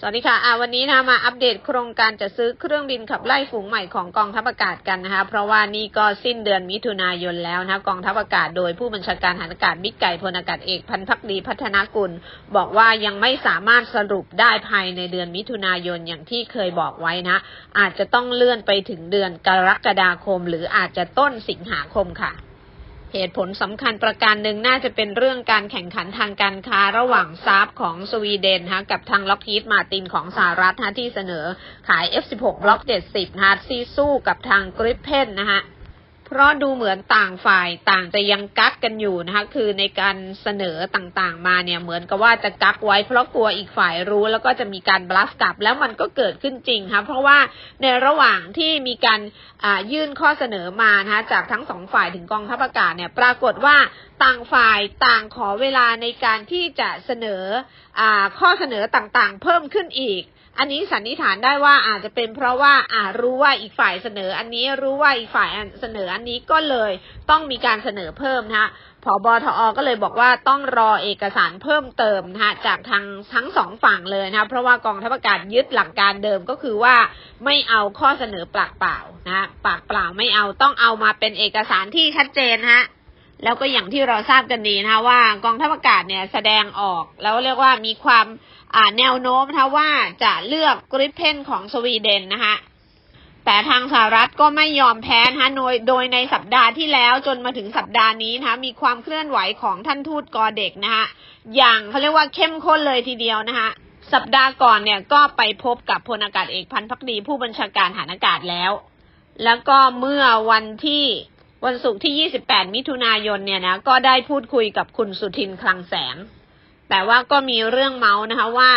สวัสดีค่ะอ่าวันนี้นะมาอัปเดตโครงการจะซื้อเครื่องบินขับไล่ฝูงใหม่ของกองทัพอากาศกันนะคะ เพราะว่านี่ก็สิ้นเดือนมิถุนายนแล้วนะคะกองทัพอากาศโดยผู้บัญชาการฐานอากาศบิ๊กไก่พลอากาศเอกพันพักดีพัฒนากุล บอกว่ายังไม่สามารถสรุปได้ภายในเดือนมิถุนายนอย่างที่เคยบอกไว้นะ อาจจะต้องเลื่อนไปถึงเดือนกรกฎาคม หรืออาจจะต้นสิงหาคมค่ะ เหตุผลสำคัญประการหนึ่งน่าจะเป็นเรื่องการแข่งขันทางการค้าระหว่างซาบของสวีเดนฮะกับทางล็อกฮีดมาตินของสหรัฐฮะที่เสนอขาย F16 บล็อก70ฮะที่สู้กับทางกริปเพนนะฮะ เพราะดูเหมือนต่างฝ่ายต่างจะยังกักกันอยู่นะคะ คือในการเสนอต่างๆมาเนี่ยเหมือนกับว่าจะกักไว้เพราะกลัวอีกฝ่ายรู้แล้วก็จะมีการบลัฟกลับ แล้วมันก็เกิดขึ้นจริงค่ะเพราะว่าในระหว่างที่มีการยื่นข้อเสนอมานะคะจากทั้งสองฝ่ายถึงกองทัพอากาศเนี่ยปรากฏว่าต่างฝ่ายต่างขอเวลาในการที่จะเสนออข้อเสนอต่างๆ เพิ่มขึ้นอีก อันนี้สันนิษฐานได้ว่าอาจจะเป็นเพราะว่าอารู้ว่าอีกฝ่ายเสนอ อันนี้รู้ว่าอีกฝ่ายเสนออันนี้ก็เลยต้องมีการเสนอเพิ่มนะคะผบทอก็เลยบอกว่าต้องรอเอกสารเพิ่มเติมนะคะจากทางทั้งสองฝั่งเลยนะคะเพราะว่ากองทัพอากาศยึดหลักการเดิมก็คือว่าไม่เอาข้อเสนอปากเปล่านะปากเปล่าไม่เอาต้องเอามาเป็นเอกสารที่ชัดเจนฮะแล้วก็อย่างที่เราทราบกันดีนะคะว่ากองทัพอากาศเนี่ยแสดงออกแล้วเรียกว่ามีความ แนวโน้มนะคะว่าจะเลือกกริปเพนของสวีเดนนะคะแต่ทางสหรัฐก็ไม่ยอมแพ้นะคะโดยโดยในสัปดาห์ที่แล้วจนมาถึงสัปดาห์นี้นะคะมีความเคลื่อนไหวของท่านทูตกอเด็กนะคะอย่างเขาเรียกว่าเข้มข้นเลยทีเดียวนะคะสัปดาห์ก่อนเนี่ยก็ไปพบกับพลอากาศเอกพันพักดีผู้บัญชาการฐานอากาศแล้ว แล้วก็เมื่อวันที่วันศุกร์ที่ 28 มิถุนายนเนี่ยนะก็ได้พูดคุยกับคุณสุทินคลังแสง แต่ว่าก็มีเรื่องเมาส์นะคะว่า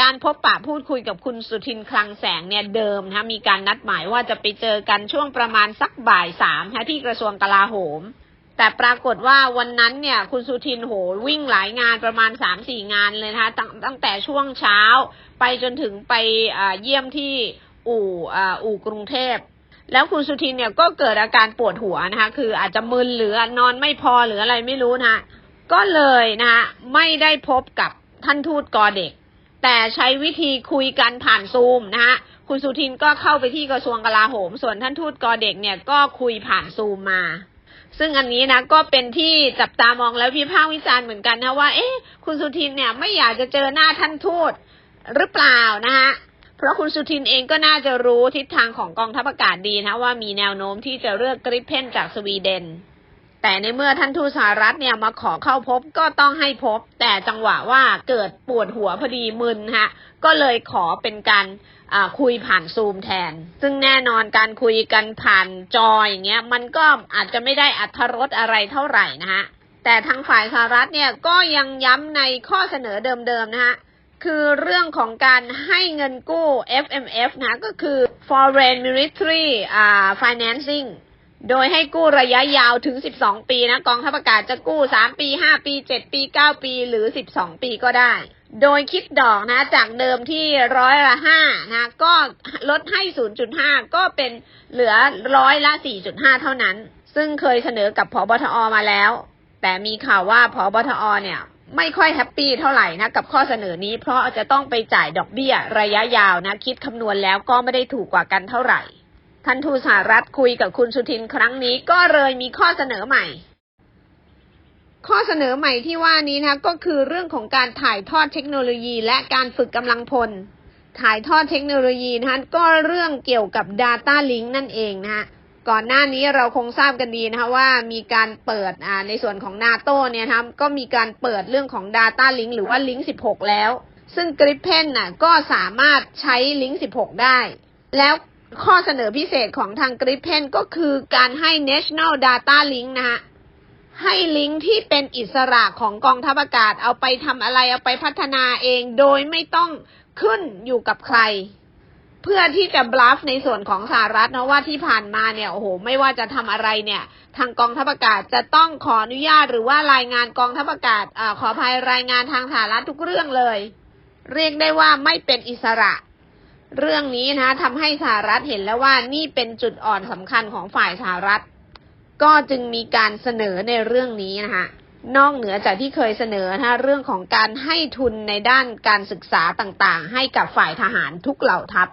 การพบปะพูดคุยกับคุณสุทินคลังแสงเนี่ยเดิมนะคะมีการนัดหมายว่าจะไปเจอกันช่วงประมาณสักบ่ายสามนะที่กระทรวงกลาโหม แต่ปรากฏว่าวันนั้นเนี่ยคุณสุทินโหวิ่งหลายงานประมาณสามสี่งานเลยนะคะตั้งตั้งแต่ช่วงเช้าไปจนถึงไปเยี่ยมที่อู่อู่กรุงเทพแล้วคุณสุทินเนี่ยก็เกิดอาการปวดหัวนะคะ คืออาจจะมึนหรือนอนไม่พอหรืออะไรไม่รู้นะคะ ก็เลยนะคะไม่ได้พบกับท่านทูตกอเด็ก แต่ใช้วิธีคุยกันผ่านซูมนะคะคุณสุทินก็เข้าไปที่กระทรวงกลาโหม ส่วนท่านทูตกอเด็กเนี่ยก็คุยผ่านซูมมา ซึ่งอันนี้นะก็เป็นที่จับตามองแล้วพิพากวิจารณ์เหมือนกันนะว่า เอ๊ะ คุณสุทินเนี่ยไม่อยากจะเจอหน้าท่านทูตหรือเปล่านะคะเพราะคุณสุทินเองก็น่าจะรู้ทิศทางของกองทัพอากาศดีนะว่ามีแนวโน้มที่จะเลือกกริปเพนจากสวีเดน แต่ในเมื่อท่านทูตสหรัฐเนี่ยมาขอเข้าพบก็ต้องให้พบ แต่จังหวะว่าเกิดปวดหัวพอดีมึนฮะก็เลยขอเป็นการคุยผ่านซูมแทน ซึ่งแน่นอนการคุยกันผ่านจออย่างเงี้ยมันก็อาจจะไม่ได้อัธรสอะไรเท่าไหร่นะฮะแต่ทางฝ่ายสหรัฐเนี่ยก็ยังย้ำในข้อเสนอเดิมๆนะฮะคือเรื่องของการให้เงินกู้ FMF นะก็คือ foreign military financing โดยให้กู้ระยะยาวถึง 12 ปีนะกองทัพอากาศจะกู้ 3 ปี 5 ปี 7 ปี 9 ปี หรือ 12 ปีก็ได้ โดยคิดดอกนะจากเดิมที่ร้อยละห้านะก็ลดให้ 0.5 ก็เป็นเหลือร้อยละ 4.5 เท่านั้น ซึ่งเคยเสนอกับพบทอมาแล้ว แต่มีข่าวว่าพบทอเนี่ยไม่ค่อยแฮปปี้เท่าไหร่นะกับข้อเสนอนี้เพราะจะต้องไปจ่ายดอกเบี้ยระยะยาวนะคิดคำนวณแล้วก็ไม่ได้ถูกกว่ากันเท่าไหร่ ท่านทูตสหรัฐคุยกับคุณสุทินครั้งนี้ก็เลยมีข้อเสนอใหม่ ข้อเสนอใหม่ที่ว่านี้นะก็คือเรื่องของการถ่ายทอดเทคโนโลยีและการฝึกกำลังพล ถ่ายทอดเทคโนโลยีนะก็เรื่องเกี่ยวกับ Data Link นั่นเองนะฮะก่อนหน้านี้เราคงทราบกันดีนะคะว่ามีการเปิดในส่วนของนาโตเนี่ยครับก็มีการเปิดเรื่องของ Data Link หรือว่า Link 16 แล้ว ซึ่ง Gripen น่ะก็สามารถใช้ Link 16 ได้ แล้ว ข้อเสนอพิเศษของทาง Gripen ก็คือการให้ National Data Link นะฮะ ให้ลิงก์ที่เป็นอิสระของกองทัพอากาศเอาไปทำอะไรเอาไปพัฒนาเองโดยไม่ต้องขึ้นอยู่กับใคร เพื่อที่จะบลัฟในส่วนของสหรัฐนะว่าที่ผ่านมาเนี่ยโอ้โหไม่ว่าจะทำอะไรเนี่ย ทางกองทัพอากาศจะต้องขออนุญาตหรือว่ารายงานกองทัพอากาศอขออภัยรายงานทางสหรัฐทุกเรื่องเลย เรียกได้ว่าไม่เป็นอิสระ เรื่องนี้นะทำให้สหรัฐเห็นแล้วว่านี่เป็นจุดอ่อนสำคัญของฝ่ายสหรัฐ ก็จึงมีการเสนอในเรื่องนี้นะคะนอกเหนือจากที่เคยเสนอนะเรื่องของการให้ทุนในด้านการศึกษาต่างๆ ให้กับฝ่ายทหารทุกเหล่าทัพ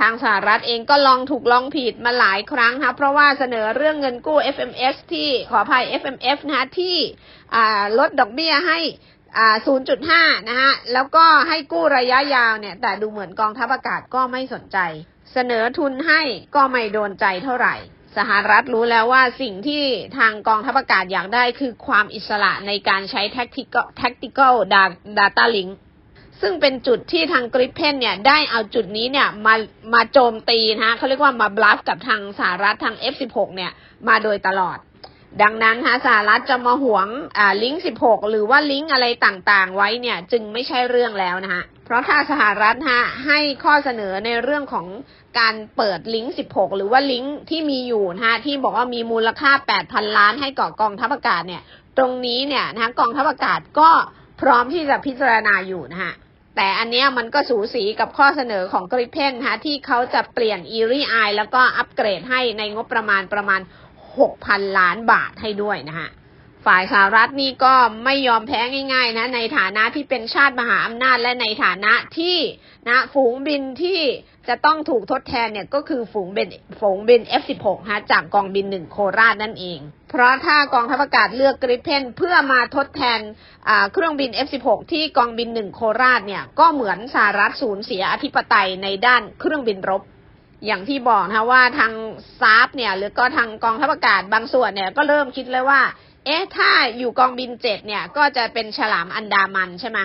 ทางสหรัฐเองก็ลองถูกลองผิดมาหลายครั้งนะเพราะว่าเสนอเรื่องเงินกู้ FMS ที่ขออภัย FMF นะที่ลดดอกเบี้ยให้ 0.5 นะฮะ แล้วก็ให้กู้ระยะยาวเนี่ย แต่ดูเหมือนกองทัพอากาศก็ไม่สนใจ เสนอทุนให้ก็ไม่โดนใจเท่าไหร่ สหรัฐรู้แล้วว่าสิ่งที่ทางกองทัพอากาศอยากได้คือความอิสระในการใช้ tactical tactical data link ซึ่งเป็นจุดที่ทางกริปเพนเนี่ย ได้เอาจุดนี้เนี่ย มามาโจมตีนะเขาเรียกว่ามาบลัฟกับทางสหรัฐทาง F16 เนี่ย มาโดยตลอด ดังนั้นฮะสหรัฐจะมาหวงอ่าลิงก์ 16 หรือว่าลิงก์อะไรต่างๆ ไว้เนี่ยจึงไม่ใช่เรื่องแล้วนะฮะ เพราะถ้าสหรัฐฮะให้ข้อเสนอในเรื่องของการเปิดลิงก์ 16 หรือว่าลิงก์ที่มีอยู่นะฮะที่บอกว่ามีมูลค่า 8,000 ล้านให้ก่อกองทัพอากาศเนี่ย ตรงนี้เนี่ยนะกองทัพอากาศก็พร้อมที่จะพิจารณาอยู่นะฮะแต่อันนี้มันก็สูสีกับข้อเสนอของกริเพนฮะที่เขาจะเปลี่ยนอีรีไอแล้วก็อัปเกรดให้ในงบประมาณประมาณ 6,000 ล้านบาทให้ด้วยนะฮะฝ่ายสหรัฐนี่ก็ไม่ยอมแพ้ง่ายๆนะในฐานะที่เป็นชาติมหาอำนาจและในฐานะที่นะฝูงบินที่จะต้องถูกทดแทนเนี่ยก็คือฝูงบินฝูงบิน F16 ฮะจากกองบินหนึ่งโคราชนั่นเอง เพราะถ้ากองทัพอากาศเลือกกริปเพนเพื่อมาทดแทนเครื่องบิน F16 ที่กองบินหนึ่งโคราชเนี่ยก็เหมือนสหรัฐสูญเสียอธิปไตยในด้านเครื่องบินรบ อย่างที่บอกนะว่าทางซาฟเนี่ยหรือก็ทางกองทัพอากาศบางส่วนเนี่ยก็เริ่มคิดเลยว่า เอ๊ะถ้าอยู่กองบินเจ็ดเนี่ยก็จะเป็นฉลามอันดามันใช่ไหม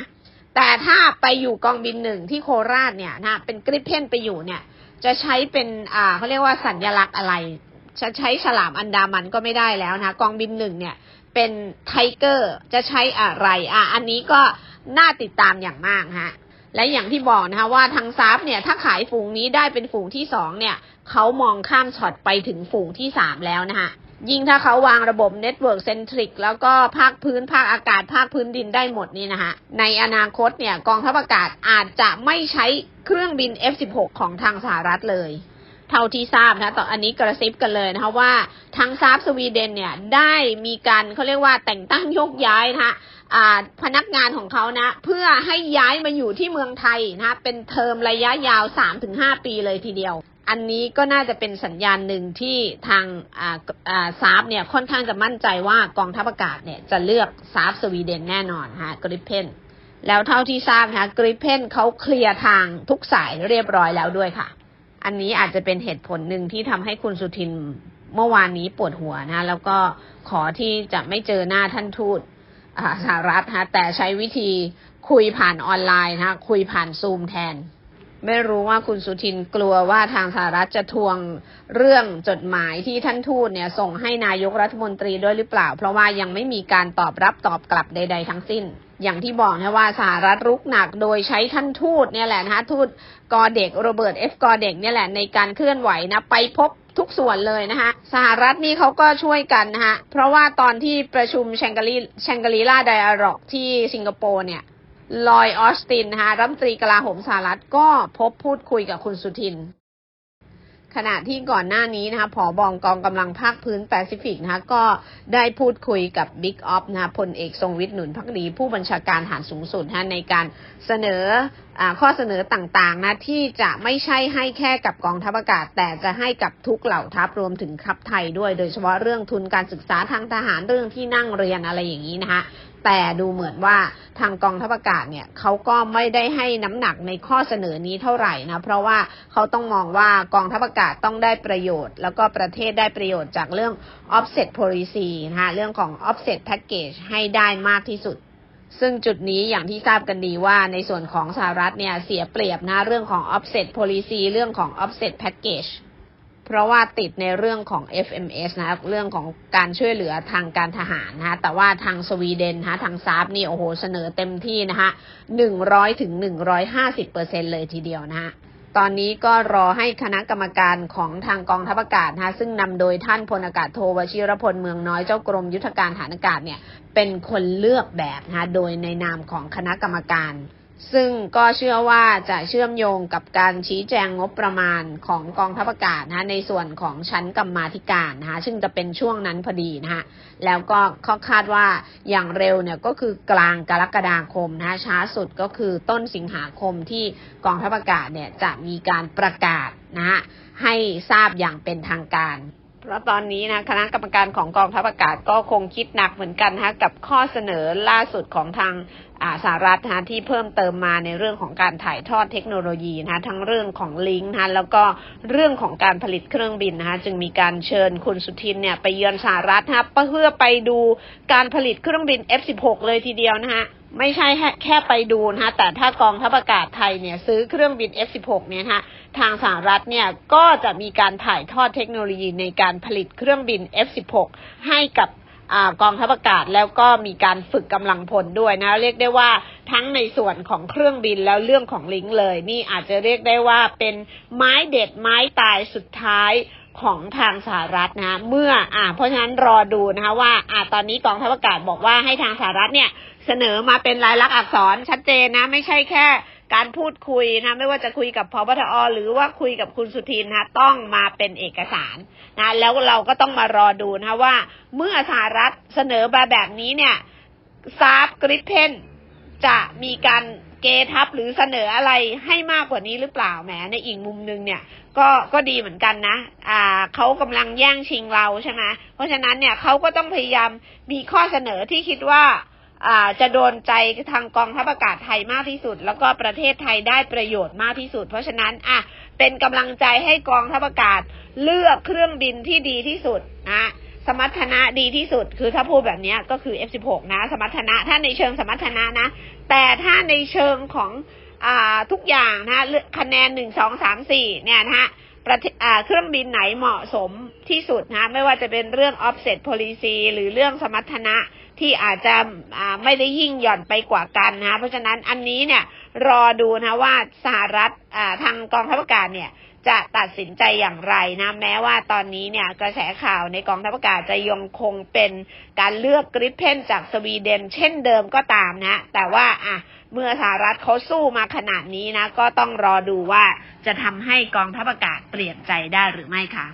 แต่ถ้าไปอยู่กองบินหนึ่งที่โคราชเนี่ยนะเป็นกริปเพนไปอยู่เนี่ย จะใช้เป็นอ่าเขาเรียกว่าสัญญลักษณ์อะไรจะใช้ฉลามอันดามันก็ไม่ได้แล้วนะกองบินหนึ่งเนี่ยเป็นไทเกอร์จะใช้อะไรอะอันนี้ก็น่าติดตามอย่างมากฮะ และอย่างที่บอกนะคะว่าทางซับเนี่ยถ้าขายฝูงนี้ได้เป็นฝูงที่สองเนี่ยเขามองข้ามช็อตไปถึงฝูงที่สามแล้วนะคะยิ่งถ้าเขาวางระบบเน็ตเวิร์กเซนทริกแล้วก็ภาคพื้นภาคอากาศภาคพื้นดินได้หมดนี่นะคะในอนาคตเนี่ยกองทัพอากาศอาจจะไม่ใช้เครื่องบิน F16 ของทางสหรัฐเลย ท่าที่ทราบนะต่ออันนี้กระซิบกันเลยนะคะว่าทางซาบสวีเดนเนี่ยได้มีการเขาเรียกว่าแต่งตั้งยกย้ายนะคะพนักงานของเขานะ เพื่อให้ย้ายมาอยู่ที่เมืองไทยนะเป็นเทอมระยะยาว 3-5 ปีเลยทีเดียว อันนี้ก็น่าจะเป็นสัญญาณหนึ่งที่ทางซาฟเนี่ยค่อนข้างจะมั่นใจว่ากองทัพอากาศเนี่ยจะเลือกซาฟสวีเดนแน่นอนฮะกริปเพนแล้วเท่าที่ทราบนะกริปเพนเขาเคลียร์ทางทุกสายเรียบร้อยแล้วด้วยค่ะ อันนี้อาจจะเป็นเหตุผลหนึ่งที่ทำให้คุณสุทินเมื่อวานนี้ปวดหัวนะ แล้วก็ขอที่จะไม่เจอหน้าท่านทูตสหรัฐฮะแต่ใช้วิธีคุยผ่านออนไลน์นะคุยผ่านซูมแทน ไม่รู้ว่าคุณสุทินกลัวว่าทางสหรัฐจะทวงเรื่องจดหมายที่ท่านทูตเนี่ยส่งให้นายกรัฐมนตรีด้วยหรือเปล่า เพราะว่ายังไม่มีการตอบรับตอบกลับใด ๆ ทั้งสิ้น อย่างที่บอกนะว่าสหรัฐรุกหนักโดยใช้ท่านทูตเนี่ยแหละนะทูตกอเด็กโรเบิร์ตเอฟกอเด็กเนี่ยแหละในการเคลื่อนไหวนะไปพบทุกส่วนเลยนะคะสหรัฐนี่เขาก็ช่วยกันนะคะเพราะว่าตอนที่ประชุมแชงกรีแชงกรีลาไดอาร็อกที่สิงคโปร์เนี่ยลอยออสตินนะคะรัฐมนตรีกลาโหมสหรัฐก็พบพูดคุยกับคุณสุทิน ขณะที่ก่อนหน้านี้นะคะผอบองกองกำลังภาคพื้นแปซิฟิกนะคะก็ได้พูดคุยกับบิ๊กออฟนะคะพลเอกทรงวิทย์หนุนพักดี ผู้บัญชาการฐานสูงสุดนะในการเสนอข้อเสนอต่างๆนะที่จะไม่ใช่ให้แค่กับกองทัพอากาศ แต่จะให้กับทุกเหล่าทัพรวมถึงทัพไทยด้วย โดยเฉพาะเรื่องทุนการศึกษาทางทหารเรื่องที่นั่งเรียนอะไรอย่างนี้นะคะ แต่ดูเหมือนว่าทางกองทัพอากาศเนี่ยเขาก็ไม่ได้ให้น้ำหนักในข้อเสนอนี้เท่าไหร่นะ เพราะว่าเขาต้องมองว่ากองทัพอากาศต้องได้ประโยชน์ แล้วก็ประเทศได้ประโยชน์จากเรื่อง offset policy นะคะเรื่องของ offset package ให้ได้มากที่สุดซึ่งจุดนี้อย่างที่ทราบกันดีว่าในส่วนของสหรัฐเนี่ยเสียเปรียบนะเรื่องของ offset policy เรื่องของ offset package เพราะว่าติดในเรื่องของ FMS นะเรื่องของการช่วยเหลือทางการทหารนะคะแต่ว่าทางสวีเดนนะทางซาบนี่โอ้โหเสนอเต็มที่นะคะหนึ่งร้อยถึงหนึ่งร้อยห้าสิบเปอร์เซ็นเลยทีเดียวนะคะตอนนี้ก็รอให้คณะกรรมการของทางกองทัพอากาศนะซึ่งนำโดยท่านพลอากาศโทวชิรพลเมืองน้อยเจ้ากรมยุทธการฐานอากาศเนี่ยเป็นคนเลือกแบบนะโดยในนามของคณะกรรมการ ซึ่งก็เชื่อว่าจะเชื่อมโยงกับการชี้แจงงบประมาณของกองทัพอากาศนะในส่วนของชั้นกรรมาธิการนะคะซึ่งจะเป็นช่วงนั้นพอดีนะคะแล้วก็เขาคาดว่าอย่างเร็วเนี่ยก็คือกลางกรกฎาคมนะคะช้าสุดก็คือต้นสิงหาคมที่กองทัพอากาศเนี่ยจะมีการประกาศนะฮะให้ทราบอย่างเป็นทางการ เพราะตอนนี้นะคณะกรรมการของกองทัพอากาศก็คงคิดหนักเหมือนกันนะกับข้อเสนอล่าสุดของทางสหรัฐนะที่เพิ่มเติมมาในเรื่องของการถ่ายทอดเทคโนโลยีนะทั้งเรื่องของลิงก์นะแล้วก็เรื่องของการผลิตเครื่องบินนะจึงมีการเชิญคุณสุทินเนี่ยไปเยือนสหรัฐนะเพื่อไปดูการผลิตเครื่องบิน F16 เลยทีเดียวนะคะ ไม่ใช่แค่ไปดูนะคะแต่ถ้ากองทัพอากาศไทยเนี่ยซื้อเครื่องบิน F16 เนี่ยนะทางสหรัฐเนี่ยก็จะมีการถ่ายทอดเทคโนโลยีในการผลิตเครื่องบิน F16 ให้กับอกองทัพอากาศแล้วก็มีการฝึกกำลังพลด้วยนะ เรียกได้ว่าทั้งในส่วนของเครื่องบินแล้วเรื่องของลิงก์เลย นี่อาจจะเรียกได้ว่าเป็นไม้เด็ดไม้ตายสุดท้ายของทางสหรัฐนะ เมื่ออ่าเพราะฉะนั้นรอดูนะคะว่าอ่าตอนนี้กองทัพอากาศบอกว่าให้ทางสหรัฐเนี่ย เสนอมาเป็นลายลักษณ์อักษรชัดเจนนะ ไม่ใช่แค่การพูดคุยนะ ไม่ว่าจะคุยกับพบทอหรือว่าคุยกับคุณสุทินนะต้องมาเป็นเอกสารนะแล้วเราก็ต้องมารอดูนะว่า เมื่อสหรัฐเสนอมาแบบนี้เนี่ยซาร์ฟกริปเพนจะมีการเกทับหรือเสนออะไรให้มากกว่านี้หรือเปล่าแหมในอีกมุมหนึงเนี่ย ก็ก็ดีเหมือนกันนะ อ่าเขากำลังแย่งชิงเราใช่ไหมเพราะฉะนั้นเนี่ยเขาก็ต้องพยายามมีข้อเสนอที่คิดว่า จะโดนใจทางกองทัพอากาศไทยมากที่สุด แล้วก็ประเทศไทยได้ประโยชน์มากที่สุด เพราะฉะนั้นอะเป็นกำลังใจให้กองทัพอากาศเลือกเครื่องบินที่ดีที่สุดนะสมรรถนะดีที่สุด คือถ้าพูดแบบนี้ก็คือ F16 นะ สมรรถนะถ้าในเชิงสมรรถนะนะ แต่ถ้าในเชิงของอทุกอย่างนะคะคะแนนหนึ่งสองสามสี่เนี่ยนะฮะประเเครื่องบินไหนเหมาะสมที่สุดนะ ไม่ว่าจะเป็นเรื่อง offset policy หรือเรื่องสมรรถนะ ที่อาจจะไม่ได้ยิ่งหย่อนไปกว่ากันนะเพราะฉะนั้นอันนี้เนี่ยรอดูนะว่าสหรัฐทางกองทัพอากาศเนี่ยจะตัดสินใจอย่างไรนะแม้ว่าตอนนี้เนี่ยกระแสข่าวในกองทัพอากาศจะยังคงเป็นการเลือกกริปเพนจากสวีเดน เช่นเดิมก็ตามนะ แต่ว่าอะเมื่อสหรัฐเขาสู้มาขนาดนี้นะ ก็ต้องรอดูว่าจะทำให้กองทัพอากาศเปลี่ยนใจได้หรือไม่ค่ะ